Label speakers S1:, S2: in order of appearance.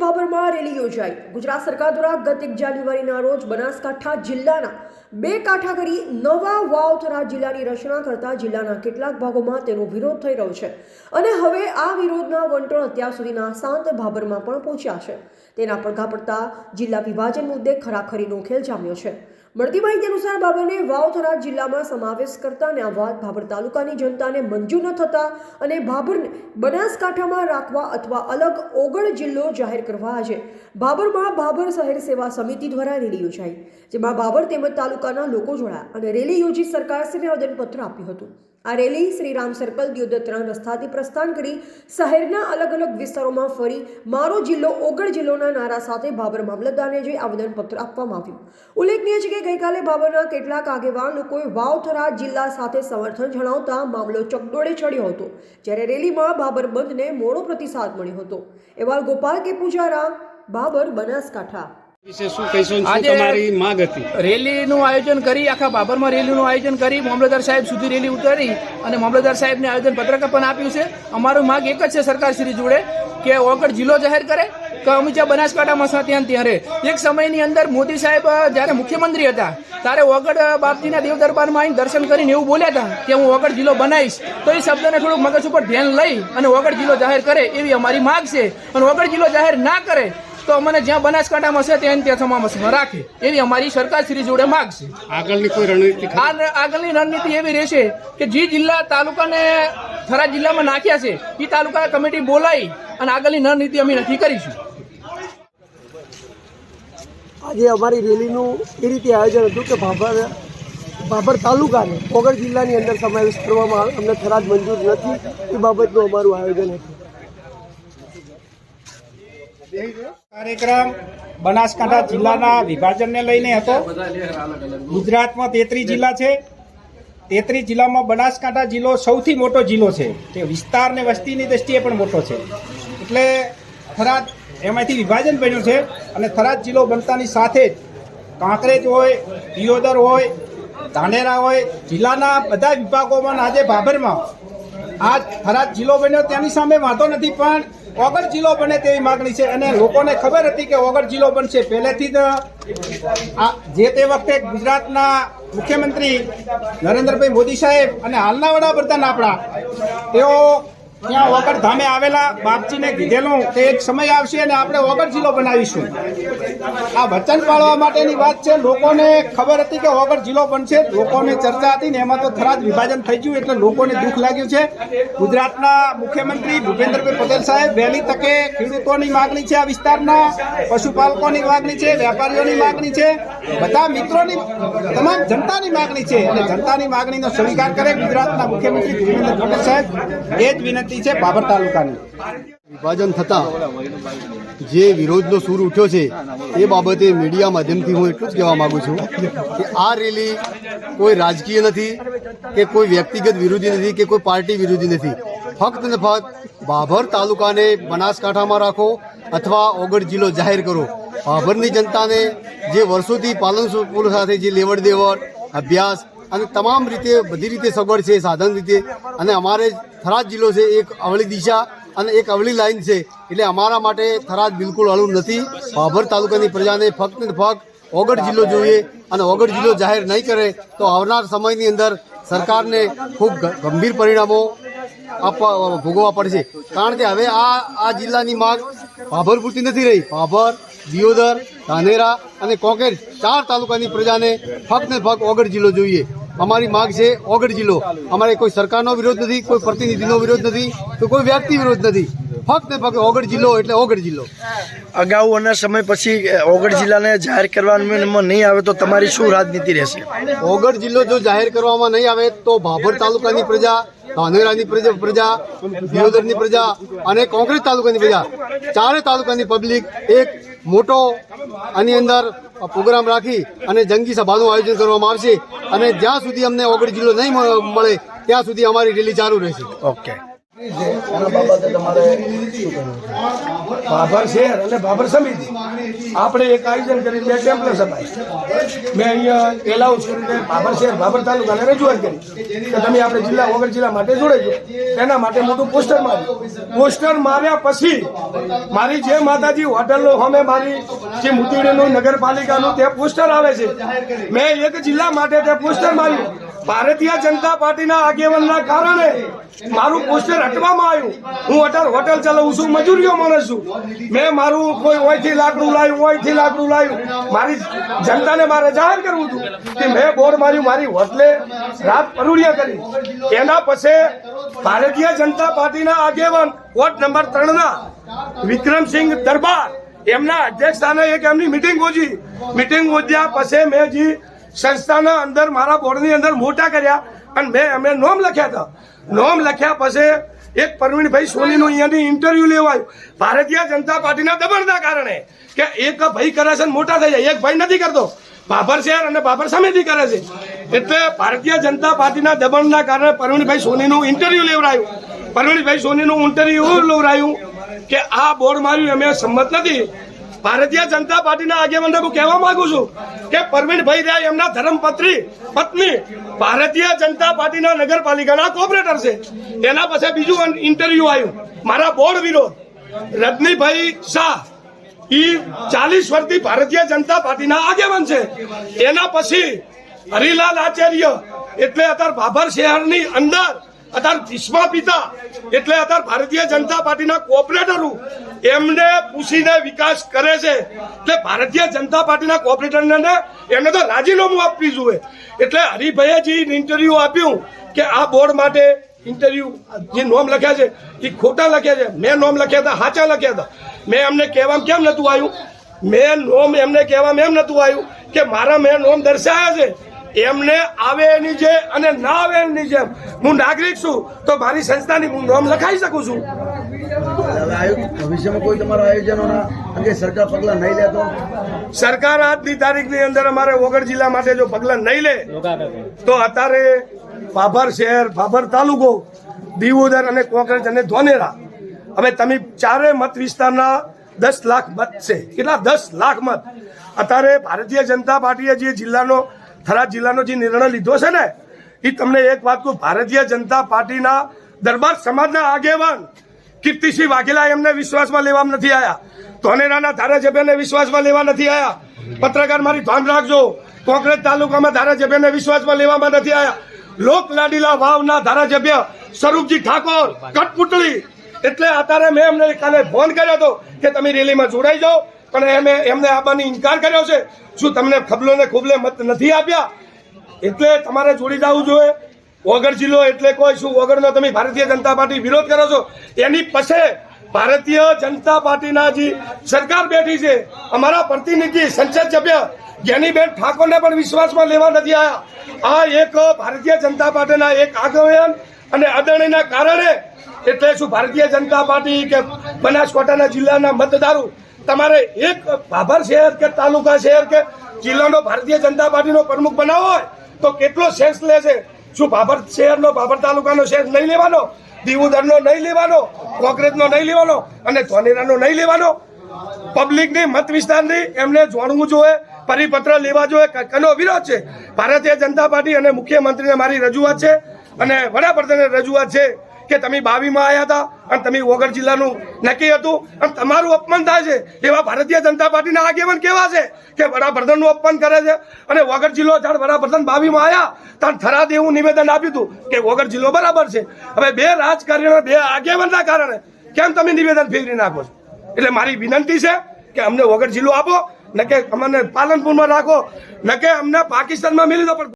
S1: ભાભરમાં rally યોજાઈ. ગુજરાત સરકાર દ્વારા ગત એક જાન્યુઆરીના રોજ બનાસકાંઠા જિલ્લાના બે કાંઠા કરી નવા વાવથરા જિલ્લાની રચના કરતા જિલ્લાના કેટલાક ભાગોમાં તેનો વિરોધ થઈ રહ્યો છે. અને હવે આ વિરોધના વંટોળ અત્યાર સુધીના શાંત ભાભરમાં પણ પહોંચ્યા છે. તેના પડઘા પડતા જિલ્લા વિભાજન મુદ્દે ખરાખરીનો ખેલ જામ્યો છે. મળતી માહિતી અનુસાર બાબરને વાવથરા જિલ્લામાં સમાવેશ કરતા અને આ વાત ભાભર તાલુકાની જનતાને મંજૂર ન થતા અને ભાભરને બનાસકાંઠામાં રાખવા અથવા અલગ ઓગળ જિલ્લો જાહેર કરવા આજે ભાભરમાં ભાભર શહેર સેવા સમિતિ દ્વારા રેલી યોજાઈ, જેમાં ભાભર તેમજ તાલુકાના લોકો જોડાયા અને રેલી યોજી સરકારશ્રીને આવેદનપત્ર આપ્યું હતું. આ રેલી શ્રી રામ સર્કલ દિયોદર ત્રણ રસ્તાથી પ્રસ્થાન કરી શહેરના અલગ અલગ વિસ્તારોમાં ફરી મારો જિલ્લો, ઓગળ જિલ્લોના નારા સાથે ભાભર મામલતદારને જઈ આવેદનપત્ર આપવામાં આવ્યું. ઉલ્લેખનીય છે કે ગઈકાલે ભાભરના કેટલાક આગેવાન લોકોએ વાવથરા જિલ્લા સાથે સમર્થન જણાવતા મામલો ચકડોળે ચડ્યો હતો, જ્યારે રેલીમાં ભાભર બંધને મોડો પ્રતિસાદ મળ્યો હતો. એવા ગોપાલ કે પૂજારા બાબર બનાસકાંઠા.
S2: આજે-
S3: હતી?
S2: રેલીનું આયોજન કરી આખા બાબરમાં રેલીનું આયોજન કરી મામલતદાર સાહેબ સુધી રેલી ઉતારી અને મામલતદાર સાહેબને આયોજન પત્રક પણ આપ્યું છે. અમારું માંગ એક જ છે સરકારશ્રી જોડે કે ઓગળ જિલ્લો જાહેર કરે કે અમે જ્યાં બનાસકાંઠામાં છે ત્યાં ત્યાં રહે. એક સમયની અંદર મોદી સાહેબ જ્યારે મુખ્યમંત્રી હતા ત્યારે ઓગળ બાપજીના દેવ દરબારમાં આવીને દર્શન કરીને એવું બોલ્યા હતા કે હું ઓગળ જિલ્લો બનાવીશ. તો એ શબ્દને થોડુંક મગજ ઉપર ધ્યાન લઈ અને ઓગળ જિલ્લો જાહેર કરે એવી અમારી માંગ છે. અને ઓગળ જિલ્લો જાહેર ના કરે તો અમને જ્યાં બનાસકાંઠામાં છે ત્યાં ત્યાં સમાવેશમાં રાખે. એવી અમારી સરકાર શ્રી જોડે માગ છે.
S3: આગળની કોઈ રણનીતિ
S2: આગળની રણનીતિ એવી રહેશે કે જે જિલ્લા તાલુકાને થરા જિલ્લામાં નાખ્યા છે એ તાલુકા કમિટી બોલાવી અને આગળની રણનીતિ અમે નક્કી કરીશું.
S4: આજે અમારી રેલીનું એ રીતે આયોજન હતું કે ભાભર ભાભર તાલુકાને ઓગળ જિલ્લાની અંદર સમાવેશ કરવામાં આવે. અમને થરાદ મંજૂર નથી. એ બાબતનું અમારું આયોજન હતું.
S5: કાર્યક્રમ બનાસકાંઠા જિલ્લાના વિભાજનને લઈને હતો. ગુજરાતમાં તેત્રીસ જિલ્લા છે. તેત્રીસ જિલ્લામાં બનાસકાંઠા જિલ્લો સૌથી મોટો જિલ્લો છે. તે વિસ્તાર ને વસ્તીની દ્રષ્ટિએ પણ મોટો છે. એટલે થરાદ એમાંથી વિભાજન બન્યું છે અને થરાદ જિલ્લો બનતાની સાથે જ કાંકરેજ હોય દિયોદર હોય, ધાનેરા હોય, જિલ્લાના બધા વિભાગોમાં આજે ભાભરમાં આ થરાદ જિલ્લો બન્યો. તેની સામે વાંધો નથી, પણ ઓગળ જિલ્લો બને તેવી માગણી છે અને લોકોને ખબર હતી કે ઓગળ જિલ્લો બનશે. પહેલેથી જ જે તે વખતે ગુજરાતના મુખ્યમંત્રી નરેન્દ્રભાઈ મોદી સાહેબ અને હાલના વડાપ્રધાન આપણા, તેઓ ત્યાં ઓગળ ધામે આવેલા બાપજીને કીધેલું કે એક સમય આવશે અને આપણે ઓગળ જિલ્લો બનાવીશું. આ વચન પાળવા માટેની વાત છે. લોકોને ખબર હતી કે ઓગળ જિલ્લો બનશે. લોકોને ચર્ચા હતી ને એમાં તો ખરાજ વિભાજન થઈ ગયું એટલે લોકોને દુઃખ લાગ્યું છે. ગુજરાતના મુખ્યમંત્રી ભૂપેન્દ્રભાઈ પટેલ સાહેબ વહેલી તકે ખેડૂતોની માગણી છે આ વિસ્તારના, પશુપાલકોની માગણી છે, વેપારીઓની માગણી છે. બધા મિત્રોની, તમામ જનતાની માગણી છે. અને જનતાની માગણીનો સ્વીકાર કરે ગુજરાતના મુખ્યમંત્રી ભૂપેન્દ્ર પટેલ સાહેબ. એ જ વિનંતી છે બાબર તાલુકાની.
S6: વિભાજન થતાં જે વિરોધનો સૂર ઉઠ્યો છે, એ બાબતે મીડિયા માધ્યમથી હું એટલું જ કહેવા માંગુ છું કે આ રેલી કોઈ રાજકીય નથી કે કોઈ વ્યક્તિગત વિરોધી નથી કે કોઈ પાર્ટી વિરોધી નથી. ફક્ત ને ફક્ત બાભર તાલુકાને બનાસકાંઠામાં રાખો અથવા ઓગળ જિલ્લો જાહેર કરો. ભાભરની જનતાને જે વર્ષોથી પાલનપુર સાથે જે લેવડ દેવડ અભ્યાસ અને તમામ રીતે બધી રીતે સગવડ છે, સાધન રીતે અને અમારે થરાદ જિલ્લો છે, એક અવળી દિશા અને એક અવળી લાઈન છે. એટલે અમારા માટે થરાદ બિલકુલ અળું નથી. ભાભર તાલુકાની પ્રજાને ફક્ત ને ફક્ત ઓગઢ જિલ્લો જોઈએ અને ઓગઢ જિલ્લો જાહેર નહીં કરે તો આવનાર સમયની અંદર સરકારને ખૂબ ગંભીર પરિણામો આપવા, ભોગવવા પડશે. કારણ કે હવે આ આ જિલ્લાની માંગ ભાભર પૂરતી નથી રહી. ભાભર, દિયોદર, ધાનેરા અને કોંકેર ચાર તાલુકાની પ્રજાને ફક્ત ને ફક્ત ઓગઢ જિલ્લો જોઈએ. અમારી માંગ છે ઓગઢ જિલ્લો. અમારે કોઈ સરકારનો વિરોધ નથી કોઈ પ્રતિનિધિનો વિરોધ નથી તો કોઈ વ્યક્તિ વિરોધ નથી. ફક્ત ફક્ત ઓગઢ જિલ્લો એટલે ઓગઢ જિલ્લો.
S7: અગાઉ અને સમય પછી ઓગઢ જિલ્લાને જાહેર કરવામાં નહીં આવે તો તમારી શું રાજનીતિ રહેશે?
S6: ઓગઢ જિલ્લો જો જાહેર કરવામાં નહીં આવે તો ભાભર તાલુકાની પ્રજા ધાનેરાની પ્રજા પ્રજા દિયોદરની પ્રજા અને કોંગ્રેસ તાલુકાની પ્રજા. ચારે તાલુકાની પબ્લિક એક મોટો આની અંદર પ્રોગ્રામ રાખી અને જંગી સભાનું આયોજન કરવામાં આવશે. અને જ્યાં સુધી અમને ઓગળી જિલ્લો નહીં મળે, ત્યાં સુધી અમારી રેલી ચાલુ રહેશે.
S7: ઓકે એના બાબતે તમારે
S8: આપણે એક આયોજન કરી બે ટેમ્પલેટ અપાય. મેં અહીંયા એલાઉન્સ કરીને ભાભર ભાભર તાલુકાને રજૂઆત કરી. કે તમે આપણે જિલ્લા, વગર જિલ્લા માટે જોડાઈ તેના માટે મોટું પોસ્ટર માર્યું. પોસ્ટર માર્યા પછી મારી જે માતાજી હોટલનો સામે મારી જે મુતીડીનું નગરપાલિકાનું તે પોસ્ટર આવે છે. મેં એક જિલ્લા માટે તે પોસ્ટર માર્યું. ભારતીય જનતા પાર્ટીના આગેવાનના કારણે મારું પોસ્ટર હટવામાં આવ્યું. હું અટલ હોટલ ચલાવું છું, મજૂરીઓ માણસ છું. મેં મારું કોઈ ઓયથી લાકડું લાવ્યું, ઓયથી લાકડું લાવ્યું. મારી જનતાને મારે જાહેર કરવું હતું કે મેં બોર્ડ માર્યું, મારી હોટલે રાત પરુડિયા કરી. એના પછી ભારતીય જનતા પાર્ટીના આગેવાન વોર્ડ નંબર ત્રણના વિક્રમસિંહ દરબાર, એમના અધ્યક્ષ સ્થાને એક એમની મિટિંગ યોજી મિટિંગ યોજ્યા પછી મેં જે સંસ્થાના અંદર, મારા બોર્ડની અંદર મોટા કર્યા અને મેં, અમે નોમ લખ્યા હતા. નોમ લખ્યા પછી એક પરવીણભાઈ સોનીનું અહીંયાથી ઇન્ટરવ્યુ લેવાયું. ભારતીય જનતા પાર્ટીના દબાણના કારણે કે એક ભાઈ કરે છે મોટા થઈ જાય. એક ભાઈ નથી કરતો. બાબર શહેર અને બાબર સમિતિ કરે છે. એટલે ભારતીય જનતા પાર્ટીના દબાણના કારણે પરવીણભાઈ સોનીનું ઇન્ટરવ્યુ લેવડાયું. પરવીણભાઈ સોનીનું ઇન્ટરવ્યુ લેવડાયું કે આ બોર્ડ માર્યું અમે સંમત નથી. ભારતીય જનતા પાર્ટીના આગેવાનને હું કહેવા માંગુ છું કે પરવીણભાઈ રહ્યા એમના ધર્મપત્રી પત્ની, ભારતીય જનતા પાર્ટીના નગરપાલિકાના કોર્પોરેટર છે. એના પાસે બીજું ઇન્ટરવ્યુ આવ્યું મારા બોર્ડ વિરોધ, રજનીભાઈ શાહ, ઈ ચાલીસ વર્ષથી ભારતીય જનતા પાર્ટીના આગેવાન છે. એના પછી હરિલાલ આચાર્ય, એટલે અત્યારે ભાભર શહેરની અંદર અત્યારે ભીષ્મા પિતા એટલે અત્યારે ભારતીય જનતા પાર્ટીના કોઓપરેટર એમને પૂછીને વિકાસ કરે છે. એટલે ભારતીય જનતા પાર્ટીના કોર્પોરેટરને એમને તો રાજીનામું આપવી જોઈએ. એટલે હરિભાઈએ જે ઇન્ટરવ્યુ આપ્યું કે આ બોર્ડ માટે ઇન્ટરવ્યુ જે નોમ લખ્યા છે, એ ખોટા લખ્યા છે. મેં નોમ લખ્યા હતા, સાચા લખ્યા હતા. મેં એમને કહેવામાં કેમ નહોતું આવ્યું? મેં નોમ એમને કહેવામાં એમ નહોતું આવ્યું કે મારા મેં નોમ દર્શાયા છે. એમને આવે એની જે અને ના આવે એની જેમ. હું નાગરિક છું તો મારી સંસ્થાની હું નોમ લખાઈ શકું છું?
S7: ભવિષ્યમાં કોઈ તમારા આયોજનોના અંગે સરકાર પગલાં નહીં લે તો?
S8: સરકાર આજની તારીખની અંદર અમારે વગર જિલ્લા માટે જો પગલાં નહીં લે તો અત્યારે ભાભર શહેર ભાભર તાલુકો દીવોદર અને કોંકરેજ અને ધોનેરા. હવે તમે ચારે મત વિસ્તારના દસ લાખ મત છે. કેટલા? દસ લાખ મત. અત્યારે ભારતીય જનતા પાર્ટીએ જે જિલ્લાનો થરાદ જિલ્લાનો જે નિર્ણય લીધો છે ને, એ તમને એક વાત કહું, ભારતીય જનતા પાર્ટીના દરબાર સમાજના આગેવાન કીર્તિસિંહ વાઘેલા એમને વિશ્વાસમાં લેવામાં નથી આવ્યા ધોનેરાના ધારાસભ્યને વિશ્વાસમાં લેવા નથી આવ્યા પત્રકાર મારી ધ્યાન રાખજો, કોંગ્રેસ તાલુકામાં ધારાસભ્યને વિશ્વાસમાં લેવામાં નથી આવ્યા લોક લાડીલા વાવના ધારાસભ્ય સ્વરૂપજી ઠાકોર કટપુટલી એટલે અત્યારે મેં એમને કાલે ફોન કર્યો હતો કે તમે રેલીમાં જોડાઈ જાઓ. પણ એમે એમને આવવાની ઇનકાર કર્યો છે. શું તમને ખબલો ને ખુબલે મત નથી આપ્યા? એટલે તમારે જોડી જવું જોઈએ. વગર જિલ્લો એટલે કોઈ શું? વગરનો તમે ભારતીય જનતા પાર્ટી વિરોધ કરો છો? એની પછી ભારતીય જનતા પાર્ટીના જે સરકાર બેઠી છે, અમારા પ્રતિનિધિ સંસદ સભ્ય જ્ઞાનીબેન ઠાકોરને પણ વિશ્વાસમાં લેવા નથી આવ્યા આ એક ભારતીય જનતા પાર્ટીના એક આગેવાન અને અદાણીના કારણે, એટલે શું ભારતીય જનતા પાર્ટી કે બનાસકાંઠાના જિલ્લાના મતદારો તમારે એક ભાભર શહેર કે તાલુકા શહેર કે જિલ્લાનો ભારતીય જનતા પાર્ટીનો પ્રમુખ બનાવો હોય તો કેટલો સેન્સ લેશે શું ભાભર શહેરનો ભાભર તાલુકાનો શેર નહીં લેવાનો? દીવુદરનો નહીં લેવાનો? કોંગ્રેસનો નહીં લેવાનો? અને ધોનેરાનો નહીં લેવાનો? પબ્લિકની મત વિસ્તારની એમને જોણવું જોઈએ, પરિપત્ર લેવા જોઈએ કનો વિરોધ છે? ભારતીય જનતા પાર્ટી અને મુખ્યમંત્રીને મારી રજૂઆત છે અને વડાપ્રધાને રજૂઆત છે. કે તમે બાવીમાં આવ્યા હતા અને તમે વગર જિલ્લાનું નક્કી હતું. અને તમારું અપમાન થાય છે. એવા ભારતીય જનતા પાર્ટીના આગેવાન કેવા છે? કે વડાપ્રધાનનું અપમાન કરે છે? અને વગર જિલ્લો જ્યારે વડાપ્રધાન બાવીમાં આવ્યા ત્યારે થરાદ એવું નિવેદન આપ્યું હતું કે વગર જિલ્લો બરાબર છે. હવે બે રાજકારણીઓ, બે આગેવાનના કારણે કેમ તમે નિવેદન ફેરવી નાખો છો? એટલે મારી વિનંતી છે કે અમને વગર જિલ્લો આપો, ન કે અમને પાલનપુરમાં રાખો, ન કે અમને પાકિસ્તાનમાં મિલી દો, પણ